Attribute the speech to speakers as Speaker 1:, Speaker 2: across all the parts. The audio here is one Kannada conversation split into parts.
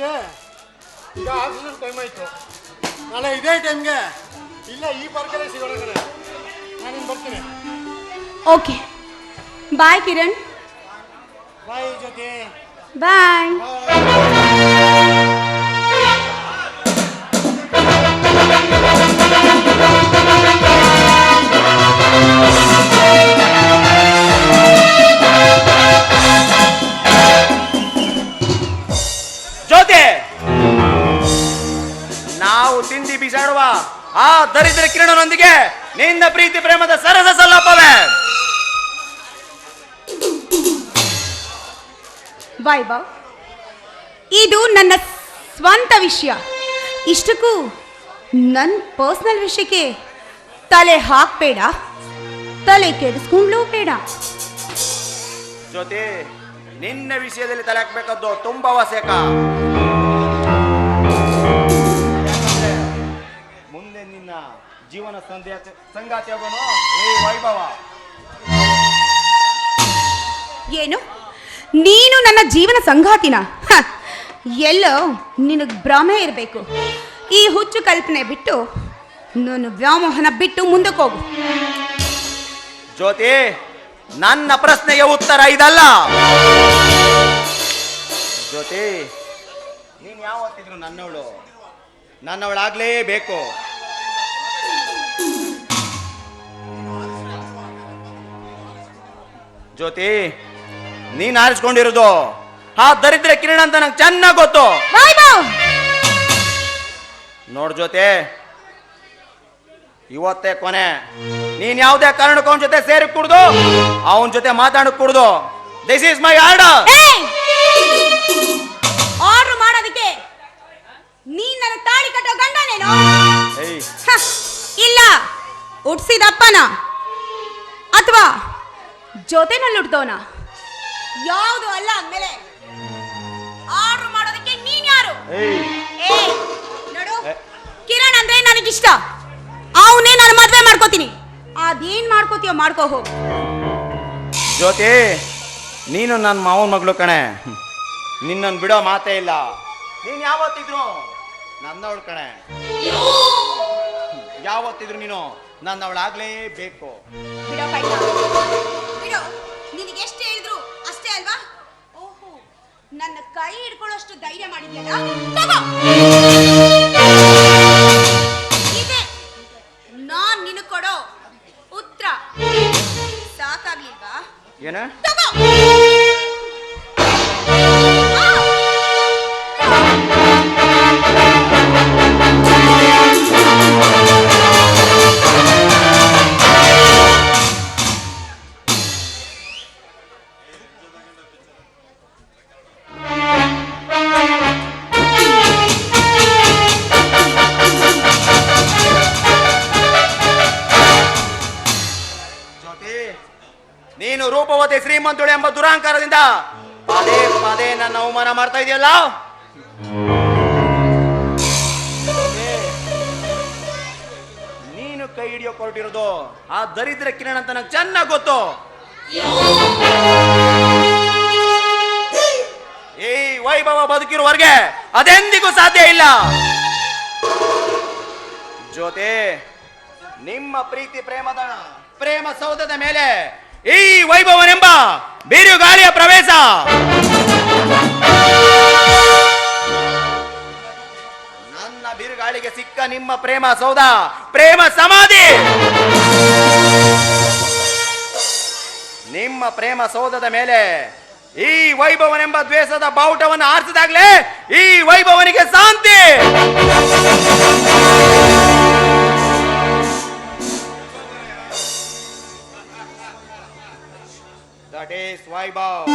Speaker 1: ಜೊತೆ ಈಗ ಆಫೀಸಲ್ಲಿ ಟೈಮ್ ಆಯಿತು. ನಾಳೆ ಇದೇ ಟೈಮ್ಗೆ ಇಲ್ಲ ಈ ಪಾರ್ಕಲ್ಲೇ ಸಿಗೋಣ ನಾನು ನಾನಿನ್ನು ಬರ್ತೀನಿ.
Speaker 2: ಓಕೆ ಬಾಯ್ ಕಿರಣ್
Speaker 1: ಬಾಯ್ ಜೊತೆ
Speaker 2: ಬಾಯ್
Speaker 3: ಆ ದರಿದ್ರ ಕಿರಣನೊಂದಿಗೆ ನಿನ್ನ ಪ್ರೀತಿ ಪ್ರೇಮದ ಸರಸ ಸಲ್ಲಪ್ಪವೇ.
Speaker 2: ಬಾಯ್ ಬಾವ್ ಇದು ನನ್ನ ಸ್ವಂತ ವಿಷಯ. ಇಷ್ಟಕ್ಕೂ ನನ್ನ ಪರ್ಸ್ನಲ್ ವಿಷಯಕ್ಕೆ ತಲೆ ಹಾಕ್ಬೇಡ ತಲೆ ಕೆಡಿಸ್ಕೊಂಡ್ಲೂ ಬೇಡ.
Speaker 3: ಜೊತೆ ನಿನ್ನ ವಿಷಯದಲ್ಲಿ ತಲೆ ಹಾಕ್ಬೇಕಾದ್ದು ತುಂಬಾ ಅವಶ್ಯಕ. ನಿನ್ನ ಜೀವನ ಸಂಧ್ಯ ಸಂಗಾತಿ ಆಗೋನು? ಏ ವೈಭವ.
Speaker 2: ಏನು? ನೀನು ನನ್ನ ಜೀವನ ಸಂಗಾತಿನ? ಹ, ಎಲ್ಲೋ ನಿನಗೆ ಭ್ರಮೆ ಇರಬೇಕು. ಈ ಹುಚ್ಚು ಕಲ್ಪನೆ ಬಿಟ್ಟು ನಾನು ವ್ಯಾಮೋಹನ ಬಿಟ್ಟು ಮುಂದಕ್ಕೆ ಹೋಗು.
Speaker 3: ಜ್ಯೋತಿ ನನ್ನ ಪ್ರಶ್ನೆಗೆ ಉತ್ತರ ಇದಲ್ಲ. ಜ್ಯೋತಿ ನೀನ್ ಯಾವತ್ತಿದ್ರು ನನ್ನವಳು. ನನ್ನವಳಾಗ್ಲೇಬೇಕು. ಜ್ಯೋತಿ ನೀನ್ ಆರಿಸ್ಕೊಂಡಿರೋದು ಆ ದರಿದ್ರ ಕಿರಣ ಅಂತ ನಂಗೆ ಚೆನ್ನಾಗಿ ಗೊತ್ತು. ನೋಡ್ ಜೊತೆ ಇವತ್ತೇ ಕೊನೆ. ನೀನ್ ಯಾವುದೇ ಕಾರಣಕ್ಕೂ ಅವನ ಜೊತೆ ಸೇರಿ ಕುಡ್ದು ಅವನ ಜೊತೆ ಮಾತಾಡಕ್ ಕುಡ್ದು. This is my order
Speaker 2: order ಮಾಡೋದಕ್ಕೆ ನೀನ್ ನನ್ನ ತಾಳಿ ಕಟ್ಟೋ ಗಂಡನೇನು ಇಲ್ಲ. ಉಡ್ಸಿದಪ್ಪನ ಅಥವಾ ಜೊತೆನಲ್ಲಿ ಹುಡ್ದವನ ಯಾವುದು ಅಲ್ಲ ಅಂದ್ಮೇಲೆ ಆರ್ಡರ್ ಮಾಡೋದಕ್ಕೆ ನೀನ್ ಯಾರು?
Speaker 3: ಏಯ್.
Speaker 2: ಏ ನೋಡು. ಕಿರಣ್ ಅಂದ್ರೆ ನನಗಿಷ್ಟ. ಅವನೇ ನಾನು ಮದ್ವೆ ಮಾಡ್ಕೋತೀನಿ. ಅದೇನ್ ಮಾಡ್ಕೋತೀಯೋ ಮಾಡ್ಕೋ ಹೋಗು
Speaker 3: ಜ್ಯೋತಿ ನೀನು ನನ್ನ ಮಾವನ ಮಗಳು ಕಣೆ. ನಿನ್ನನ್ನು ಬಿಡೋ ಮಾತೇ ಇಲ್ಲ. ನೀನ್ ಯಾವತ್ತಿದ್ರು ನನ್ನವಳು ಕಣೆ. ಯಾವತ್ತಿದ್ರು ನೀನು ನನ್ನವಳಾಗ್ಲೇಬೇಕು.
Speaker 2: ಬಿಡೋ ಕೈನ ನನ್ನ ಕೈ ಹಿಡ್ಕೊಳ್ಳೋಷ್ಟು ಧೈರ್ಯ ಮಾಡಿದ್ಯಲ್ಲ? ನೀನು
Speaker 3: ರೂಪವತಿ ಶ್ರೀಮಂತುಳು ಎಂಬ ದುರಾಂಕಾರದಿಂದ ಪದೇ ಪದೇ ನನ್ನ ಅವಮಾನ ಮಾಡ್ತಾ ಇದೆಯಲ್ಲ? ನೀನು ಕೈ ಹಿಡಿಯೋ ಕೊರಟಿರೋದು ಆ ದರಿದ್ರ ಕಿರಣ ಅಂತ ನಂಗೆ ಚೆನ್ನಾಗಿ ಗೊತ್ತು. ಈ ವೈಭವ ಬದುಕಿರುವವರೆಗೆ ಅದೆಂದಿಗೂ ಸಾಧ್ಯ ಇಲ್ಲ. ಜೊತೆ ನಿಮ್ಮ ಪ್ರೀತಿ ಪ್ರೇಮದ ಪ್ರೇಮ ಸೌಧದ ಮೇಲೆ ಈ ವೈಭವನೆಂಬ ಬಿರುಗಾಳಿಯ ಪ್ರವೇಶ. ನನ್ನ ಬಿರುಗಾಳಿಗೆ ಸಿಕ್ಕ ನಿಮ್ಮ ಪ್ರೇಮ ಸೌಧ, ಪ್ರೇಮ ಸಮಾಧಿ. ನಿಮ್ಮ ಪ್ರೇಮ ಸೌಧದ ಮೇಲೆ ಈ ವೈಭವನೆಂಬ ದ್ವೇಷದ ಬಾವುಟವನ್ನು ಆರಿಸಿದಾಗಲೇ ಈ ವೈಭವನಿಗೆ ಶಾಂತಿ. That is Vaibhav.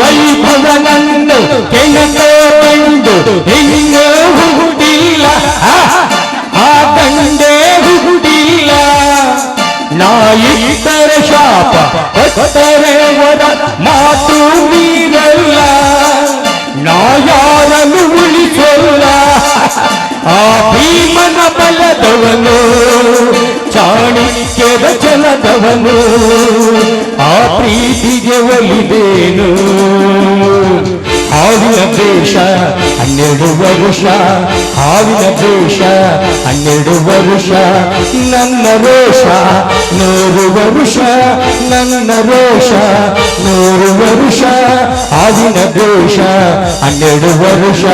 Speaker 4: ವೈಭವನನ್ನು ಕೆಣಕೊಂಡು ಹೆಂಗ ಹುಡುಗಿಲ್ಲ ಆ ಗಂಡೆ ಹುಡುಗಿಲ್ಲ ನಾಯಿತರ ಶಾಪ ಕೊಟ್ಟರೆ ಛಲ ಆ ಪ್ರೀತಿಗೆ ಒಲಿದೇನು? ಹಾವಿನ ದೇಶ ಹನ್ನೆರಡು ವರುಷ, ಹಾವಿನ ದೇಶ ಹನ್ನೆರಡು ವರುಷ, ನನ್ನ ರೋಷ ನೂರು ವರುಷ, ನನ್ನ ರೋಷ ನೂರು ವರುಷ, ಹಾವಿನ ದೇಶ ಹನ್ನೆರಡು ವರುಷ.